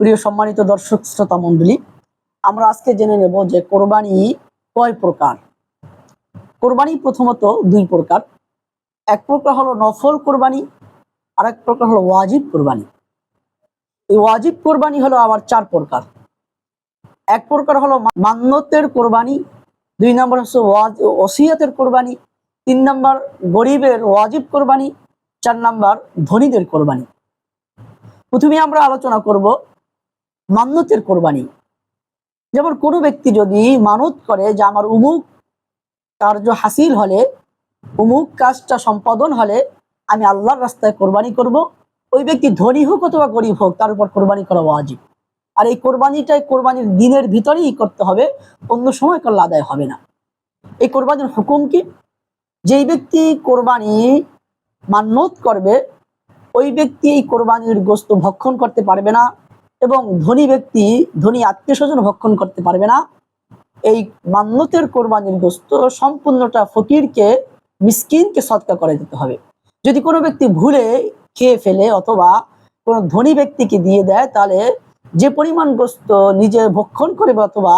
প্রিয় সম্মানিত দর্শক শ্রোতা মণ্ডলী আমরা আজকে জেনে নেব যে কোরবানি কয় প্রকার? কোরবানি প্রথমত দুই প্রকার। এক প্রকার হলো নফল কোরবানি আর এক প্রকার হলো ওয়াজিব কোরবানি। এই ওয়াজিব কোরবানি হলো আবার চার প্রকার। এক প্রকার হলো মান্যতের কোরবানি, দুই নম্বর হচ্ছে ওয়াজ- ওসিয়াতের কোরবানি, তিন নম্বর গরিবের ওয়াজিব কোরবানি, চার নম্বর ধনীদের কোরবানি। প্রথমে আমরা আলোচনা করব মান্যতের কোরবানি। যেমন কোনো ব্যক্তি যদি মানত করে যে আমার উমুক কার্য হাসিল হলে, উমুক কাজটা সম্পাদন হলে আমি আল্লাহর রাস্তায় কোরবানি করব, ওই ব্যক্তি ধনী হোক অথবা গরিব হোক, তার উপর কোরবানি করা ওয়াজিব। আর এই কোরবানিটাই কোরবানির দিনের ভিতরেই করতে হবে, অন্য সময় করলে আদায় হবে না। এই কোরবানির হুকুম কি? যেই ব্যক্তি কোরবানি মান্যত করবে, ওই ব্যক্তি এই কোরবানির গোস্ত ভক্ষণ করতে পারবে না এবং ধনী ব্যক্তি, ধনী আত্মীয় স্বজন ভক্ষণ করতে পারবে না। এই মান্যতের কোরবানির গোস্ত সম্পূর্ণটা ফকিরকে, মিসকিনকে সৎকা করে দিতে হবে। যদি কোনো ব্যক্তি ভুলে খেয়ে ফেলে অথবা কোনো ধনী ব্যক্তিকে দিয়ে দেয়, তাহলে যে পরিমাণ গোস্ত নিজে ভক্ষণ করবে অথবা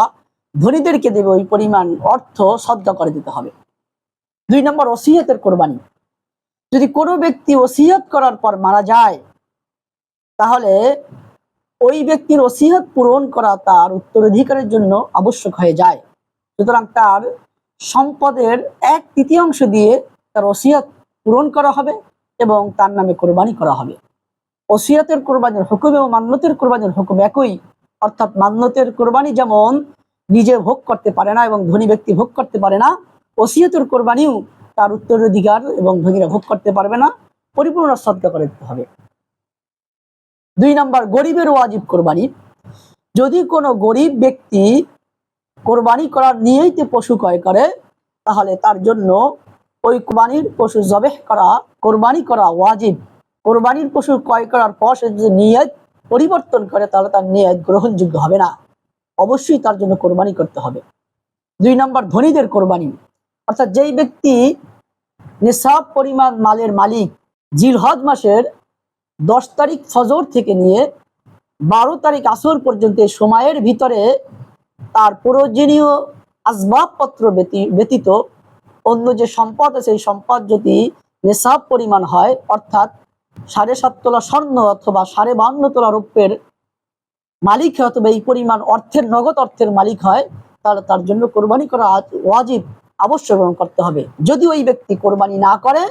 ধনীদেরকে দেবে, ওই পরিমাণ অর্থ সদ্গা করে দিতে হবে। দুই নম্বর, ওসিয়তের কোরবানি। যদি কোনো ব্যক্তি ওসিয়ত করার পর মারা যায়, তাহলে ওই ব্যক্তির ওসিয়ত পূরণ করা তার উত্তরাধিকারের জন্য আবশ্যক হয়ে যায়। সুতরাং তার সম্পদের এক তৃতীয়াংশ দিয়ে তার ওসিয়ত পূরণ করা হবে এবং তার নামে কোরবানি করা হবে। ওসিয়াতের কোরবানির হুকুম এবং মান্যতের কোরবানির হুকুম একই। অর্থাৎ মান্যতের কোরবানি যেমন নিজে ভোগ করতে পারে না এবং ধনী ব্যক্তি ভোগ করতে পারে না ওসিয়তের কোরবানিও তার উত্তরাধিকার এবং ধনীরা ভোগ করতে পারবে না, পরিপূর্ণ সদ্গা করে দিতে হবে। দুই নম্বর, গরিবের ওয়াজিব কোরবানি। যদি কোনো গরিব ব্যক্তি কোরবানি করার নিয়েইতে পশু ক্রয় করে, তাহলে তার জন্য ওই কোরবানির পশু জবেহ করা, কোরবানি করা ওয়াজিব। কোরবানির পশু ক্রয় করার পর সে যদি নিয়ত পরিবর্তন করে, তাহলে তার নিয়ত গ্রহণযোগ্য হবে না। অবশ্যই তার জন্য কোরবানি করতে হবে। দুই নম্বর, ধনীদের কোরবানি। অর্থাৎ যেই ব্যক্তি নিসাব পরিমাণ মালের মালিক, জিলহজ মাসের দশ তারিখ ফজর থেকে নিয়ে বারো তারিখ আসর পর্যন্ত সময়ের ভিতরে তার প্রয়োজনীয় আসবাবপত্র ব্যতীত অন্য যে সম্পদ আছে, সেই সম্পদ যদি নেশাব পরিমাণ হয়, অর্থাৎ সাড়ে সাত তোলা স্বর্ণ অথবা সাড়ে বান্ন তোলা রৌপ্যের মালিক হয় অথবা এই পরিমাণ অর্থের, নগদ অর্থের মালিক হয়, তাহলে তার জন্য কোরবানি করা ওয়াজিব, আবশ্যক এবং করতে হবে। যদি ওই ব্যক্তি কোরবানি না করে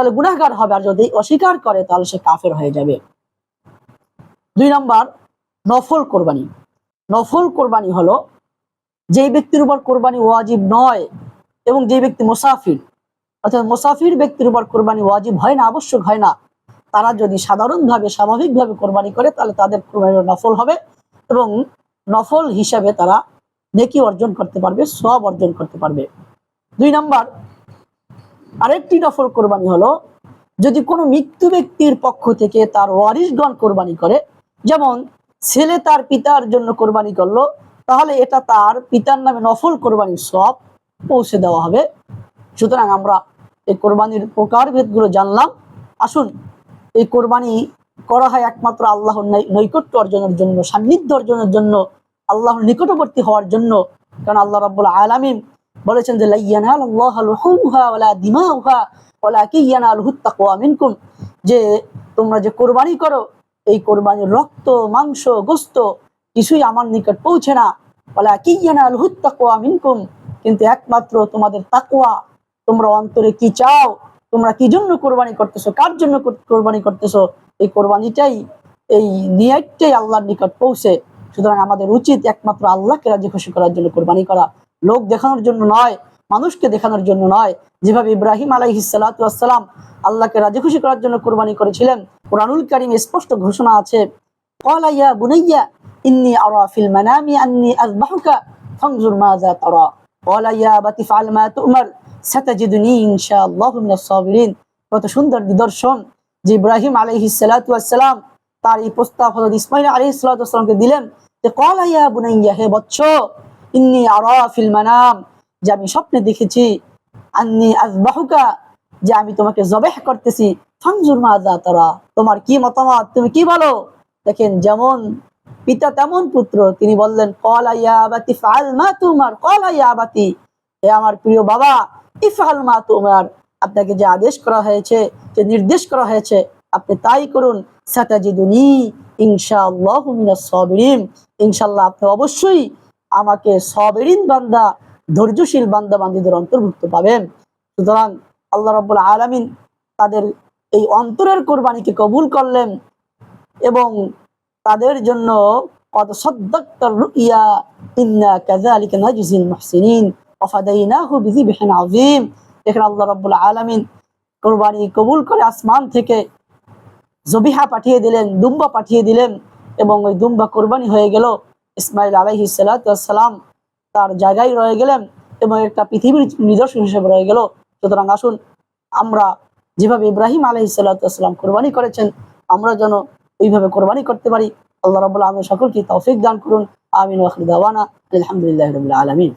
তাহলে গুনাহগার হবে, আর যদি অস্বীকার করে, তাহলে সে কাফের হয়ে যাবে। দুই নাম্বার, নফল কোরবানি। নফল কোরবানি হলো, যেই ব্যক্তির উপর কোরবানি ওয়াজিব নয় এবং যে ব্যক্তি মুসাফির, অর্থাৎ মুসাফির ব্যক্তির উপর কোরবানি ওয়াজিব হয় না, আবশ্যক হয় না, তারা যদি সাধারণভাবে, স্বাভাবিকভাবে কোরবানি করে, তাহলে তাদের কোরবানি নফল হবে এবং নফল হিসাবে তারা নেকি অর্জন করতে পারবে সব অর্জন করতে পারবে। দুই নাম্বার আরেকটি নফল কোরবানি হলো, যদি কোনো মৃত্যু ব্যক্তির পক্ষ থেকে তার ওয়ারিশগণ কোরবানি করে, যেমন ছেলে তার পিতার জন্য কোরবানি করল, তাহলে এটা তার পিতার নামে নফল কোরবানির সব পৌঁছে দেওয়া হবে। সুতরাং আমরা এই কোরবানির প্রকারভেদগুলো জানলাম। আসুন, এই কোরবানি করা হয় একমাত্র আল্লাহর নৈকট্য অর্জনের জন্য, সান্নিধ্য অর্জনের জন্য, আল্লাহর নিকটবর্তী হওয়ার জন্য। কারণ আল্লাহ রাব্বুল আলামিন বলেছেন যে মিনকুম। যে, তোমরা যে কোরবানি করো, এই কোরবানির রক্ত, মাংস, গোস্ত কিছুই আমার নিকট পৌঁছে না। ওয়ালাকিন ইয়ানালুহুত তাকওয়া মিনকুম। কিন্তু একমাত্র তোমাদের তাকওয়া, তোমরা অন্তরে কি চাও, তোমরা কি জন্য কোরবানি করতেছো, কার জন্য কোরবানি করতেছো, এই কোরবানিটাই, এই নিয়তটাই আল্লাহর নিকট পৌঁছে। সুতরাং আমাদের উচিত একমাত্র আল্লাহকে রাজি খুশি করার জন্য কোরবানি করা। লোক দেখানোর জন্য নয়, মানুষকে দেখানোর জন্য নয়। যেভাবে ইব্রাহিম আলাই সালাম আল্লাহকে রাজি খুশি করার জন্য কোরবানি করেছিলেন, কোরআনুল কারিমে স্পষ্ট ঘোষণা আছে কলাইয়া বুনাইয়া, ইন্নি আরা ফিল মানামি আন্নি আযবাহুকা, ফানজুর মাযা তারা। কলাইয়া বাতি ফাল মা তুমার, সাতাজিদুনি ইনশাআল্লাহু মিনাস সাবিরিন। কত সুন্দর নিদর্শন যে ইব্রাহিম আলাইহি সালাতাম তার এই প্রস্তাব হযরত ইসমাঈল আলাইহিস সালাতামকে দিলেন যে কলাইয়া বুনাইয়া, হে বৎস ইন্নি আরা ফিল মানাম যে আমি স্বপ্নে দেখেছি। আন্নি আজবাহুকা যে আমি তোমাকে জবেহ করতেছি। ফাংজুর মাজা তারা তোমার কি মতামত? তুমি কি বলো? দেখেন যেমন পিতা তেমন পুত্র। তিনি বললেন, কলা ইয়াবাতি ফাল মা তোমার, কলা ইয়াবাতি হে আমার প্রিয় বাবা, ইফাল মা তোমার, আপনাকে যে আদেশ করা হয়েছে, যে নির্দেশ করা হয়েছে, আপনি তাই করুন। সাতাজিদুনি ইনশাআল্লাহ মিনাস সাবিরিন ইনশাআল্লাহ আপনি অবশ্যই আমাকে সবেরিন বান্দা, ধৈর্যশীল বান্দা বান্দীদের অন্তর্ভুক্ত পাবেন। সুতরাং আল্লাহ রাব্বুল আলামিন তাদের এই অন্তরের কোরবানিকে কবুল করলেন এবং তাদের জন্য কত সদ্দাক্তার রুইয়া বিযিবহিন আযীম। এখানে আল্লাহ রাব্বুল আলামিন কোরবানি কবুল করে আসমান থেকে জবিহা পাঠিয়ে দিলেন, দুম্বা পাঠিয়ে দিলেন এবং ওই দুম্বা কোরবানি হয়ে গেল। ইসমাইল আলাইহি সালাম তার জায়গায় রয়ে গেলেন এবং একটা পৃথিবীর নিদর্শন হিসেবে রয়ে গেল। সুতরাং আসুন, আমরা যেভাবে ইব্রাহিম আলহি সাল্লাম কোরবানি করেছেন, আমরা যেন ওইভাবে কোরবানি করতে পারি। আল্লাহ রাবুল্লাহ আমি সকলকে তৌফিক দান করুন। আমিন ওয়াখির দাওয়ানা আলহামদুলিল্লাহ রবিল্লা আলমিন।